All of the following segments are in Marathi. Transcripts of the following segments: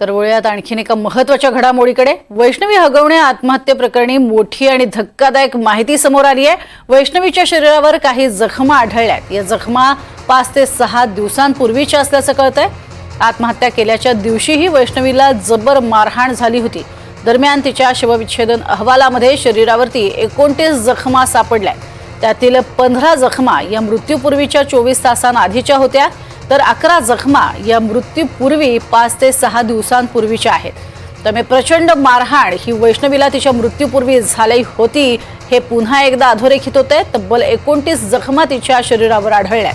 तर वळूयात आणखीन एका महत्त्वाच्या घडामोडीकडे. वैष्णवी हगवणे आत्महत्येप्रकरणी मोठी आणि धक्कादायक माहिती समोर आली आहे. वैष्णवीच्या शरीरावर काही जखमा आढळल्यात. या जखमा पाच ते सहा दिवसांपूर्वीच्या असल्याचं कळतंय. आत्महत्या केल्याच्या दिवशीही वैष्णवीला जबर मारहाण झाली होती. दरम्यान तिच्या शवविच्छेदन अहवालामध्ये शरीरावरती एकोणतीस जखमा सापडल्या त्यातील पंधरा जखमा या मृत्यूपूर्वीच्या चोवीस तासांआधीच्या होत्या. तर अकरा जखमा या मृत्यूपूर्वी पाच ते सहा दिवसांपूर्वीच्या आहेत. त्यामुळे प्रचंड मारहाण ही वैष्णवीला तिच्या मृत्यूपूर्वी झाली होती हे पुन्हा एकदा अधोरेखित होते तब्बल एकोणतीस जखमा तिच्या शरीरावर आढळल्या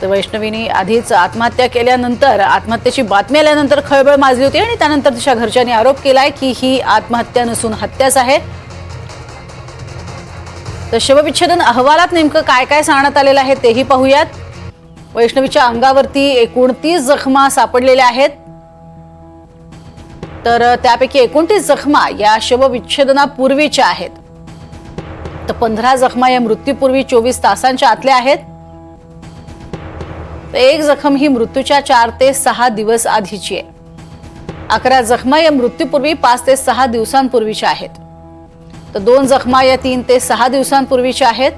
तर वैष्णवीने आधीच आत्महत्या केल्यानंतर आत्महत्येची बातमी आल्यानंतर खळबळ माजली होती आणि त्यानंतर तिच्या घरच्यांनी आरोप केलाय की ही आत्महत्या नसून हत्याच आहे. तर शवविच्छेदन अहवालात नेमकं काय काय सांगण्यात आलेलं आहे तेही पाहूयात. वैष्णवीच्या अंगावरती एकोणतीस जखमा सापडलेल्या आहेत. तर त्यापैकी एकोणतीस जखमा या शवविच्छेदनापूर्वीच्या आहेत. तर पंधरा जखमा या मृत्यूपूर्वी चोवीस तासांच्या आतल्या आहेत. तर एक जखम ही मृत्यूच्या चार ते सहा दिवस आधीची आहे. अकरा जखमा या मृत्यूपूर्वी पाच ते सहा दिवसांपूर्वीच्या आहेत. तर दोन जखमा या तीन ते सहा दिवसांपूर्वीच्या आहेत.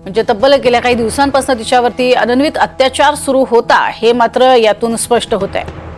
म्हणजे तब्बल गेल्या काही दिवसांपासून तिच्यावरती अनन्वित अत्याचार सुरू होता हे मात्र यातून स्पष्ट होत आहे